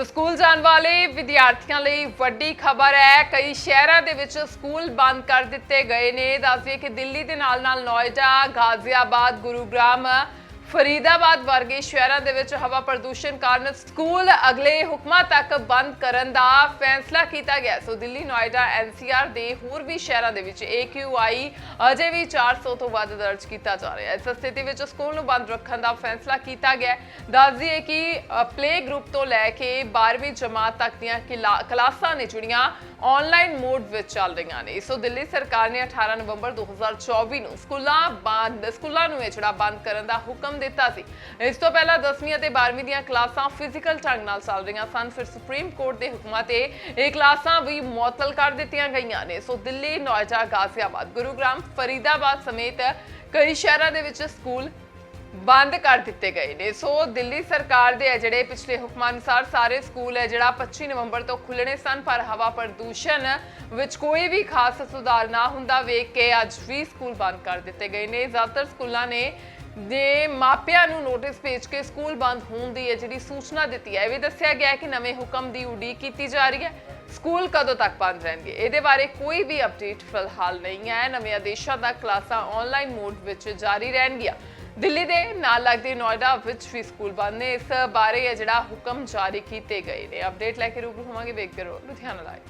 So school ਜਾਣ ਵਾਲੇ ਵਿਦਿਆਰਥੀਆਂ ਲਈ ਵੱਡੀ ਖਬਰ ਹੈ। ਕਈ ਸ਼ਹਿਰਾਂ ਦੇ ਵਿੱਚ ਸਕੂਲ ਬੰਦ ਕਰ ਦਿੱਤੇ ਗਏ ਨੇ। ਦੱਸਦੇ ਕਿ ਦਿੱਲੀ ਦੇ ਨਾਲ-ਨਾਲ ਨੋਇਡਾ, ਗਾਜ਼ੀਆਬਾਦ, ਗੁਰੂਗ੍ਰਾਮ ਫਰੀਦਾਬਾਦ ਵਰਗੇ ਸ਼ਹਿਰਾਂ ਦੇ ਵਿੱਚ ਹਵਾ ਪ੍ਰਦੂਸ਼ਣ ਕਾਰਨ ਸਕੂਲ ਅਗਲੇ ਹੁਕਮਾਂ ਤੱਕ ਬੰਦ ਕਰਨ ਦਾ ਫੈਸਲਾ ਕੀਤਾ ਗਿਆ। ਸੋ ਦਿੱਲੀ ਨੋਇਡਾ ਐਨਸੀਆਰ ਦੇ ਹੋਰ ਵੀ ਸ਼ਹਿਰਾਂ ਦੇ ਵਿੱਚ AQI ਅਜੇ ਵੀ 400 ਤੋਂ ਵੱਧ ਦਰਜ ਕੀਤਾ ਜਾ ਰਿਹਾ ਹੈ। ਇਸ ਸਥਿਤੀ ਵਿੱਚ ਸਕੂਲ ਨੂੰ ਬੰਦ ਰੱਖਣ ਦਾ ਫੈਸਲਾ ਕੀਤਾ ਗਿਆ ਹੈ। ਦੱਸ ਦਈਏ ਕਿ ਪਲੇ ਗਰੁੱਪ ਤੋਂ ਲੈ ਕੇ 12ਵੀਂ ਜਮਾਤ ਤੱਕ ਦੀਆਂ ਕਿਲਾ- ਕਲਾਸਾਂ ਨੇ ਜਿਹੜੀਆਂ ਆਨਲਾਈਨ ਮੋਡ ਵਿੱਚ ਚੱਲ ਰਹੀਆਂ ਨੇ। ਸੋ ਦਿੱਲੀ ਸਰਕਾਰ ਨੇ 18 ਨਵੰਬਰ 2024 ਨੂੰ ਸਕੂਲਾਂ ਬੰਦ, ਸਕੂਲਾਂ ਨੂੰ ਇਹ ਜਿਹੜਾ ਬੰਦ ਕਰਨ ਦਾ ਹੁਕਮ ਦਿੱਤਾ ਸੀ। ਇਸ ਤੋਂ ਪਹਿਲਾਂ 10ਵੀਂ ਅਤੇ 12ਵੀਂ ਦੀਆਂ ਕਲਾਸਾਂ ਫਿਜ਼ੀਕਲ ਢੰਗ ਨਾਲ ਚੱਲ ਰਹੀਆਂ ਸਨ। ਫਿਰ ਸੁਪਰੀਮ ਕੋਰਟ ਦੇ ਹੁਕਮਾਂ ਤੇ ਇਹ ਕਲਾਸਾਂ ਵੀ ਮੁਅੱਤਲ ਕਰ ਦਿੱਤੀਆਂ ਗਈਆਂ ਨੇ। ਸੋ ਦਿੱਲੀ, ਨੋਇਡਾ, ਗਾਜ਼ੀਆਬਾਦ, ਗੁਰੂਗ੍ਰਾਮ, ਫਰੀਦਾਬਾਦ ਸਮੇਤ ਕਈ ਸ਼ਹਿਰਾਂ ਦੇ ਵਿੱਚ ਸਕੂਲ ਬੰਦ ਕਰ ਦਿੱਤੇ ਗਏ ਨੇ। ਸੋ ਦਿੱਲੀ ਸਰਕਾਰ ਦੇ ਜਿਹੜੇ ਪਿਛਲੇ ਹੁਕਮਾਂ ਅਨੁਸਾਰ ਸਾਰੇ ਸਕੂਲ ਹੈ, ਜਿਹੜਾ 25 ਨਵੰਬਰ ਤੋਂ ਖੁੱਲਣੇ ਸਨ, ਪਰ ਹਵਾ ਪ੍ਰਦੂਸ਼ਣ ਵਿੱਚ ਕੋਈ ਵੀ ਖਾਸ ਸੁਧਾਰ ਨਾ ਹੁੰਦਾ, ਵੇਖ ਕੇ ਅੱਜ ਵੀ ਸਕੂਲ ਬੰਦ ਕਰ ਦਿੱਤੇ ਗਏ ਨੇ। ਜ਼ਿਆਦਾਤਰ ਸਕੂਲਾਂ ਨੇ ਦੇ ਮਾਪਿਆਂ ਨੂੰ ਨੋਟਿਸ ਭੇਜ ਕੇ ਸਕੂਲ ਬੰਦ ਹੋਣ ਦੀ ਇਹ ਜਿਹੜੀ ਸੂਚਨਾ ਦਿੱਤੀ ਹੈ, ਇਹ ਵੀ ਦੱਸਿਆ ਗਿਆ ਹੈ ਕਿ ਨਵੇਂ ਹੁਕਮ ਦੀ ਉਡੀਕ ਕੀਤੀ ਜਾ ਰਹੀ ਹੈ। ਸਕੂਲ ਕਦੋਂ ਤੱਕ ਬੰਦ ਰਹਿਣਗੇ? ਇਹਦੇ ਬਾਰੇ ਕੋਈ ਵੀ ਅਪਡੇਟ ਫਿਲਹਾਲ ਨਹੀਂ ਹੈ। ਨਵੇਂ ਆਦੇਸ਼ਾਂ ਤੱਕ ਕਲਾਸਾਂ ਆਨਲਾਈਨ ਮੋਡ ਵਿੱਚ ਜਾਰੀ ਰਹਿਣਗੀਆਂ। ਦਿੱਲੀ ਦੇ ਨਾਲ ਲੱਗਦੇ ਨੋਇਡਾ ਵਿੱਚ ਵੀ ਸਕੂਲ ਬੰਦ ਨੇ। ਇਸ ਬਾਰੇ ਇਹ ਜਿਹੜਾ ਹੁਕਮ ਜਾਰੀ ਕੀਤੇ ਗਏ ਨੇ। ਅਪਡੇਟ ਲੈ ਕੇ ਰੂਬਰੂ ਹੋਵਾਂਗੇ। ਵੇਖਦੇ ਰਹੋ। ਲੁਧਿਆਣਾ ਲਾਈਵ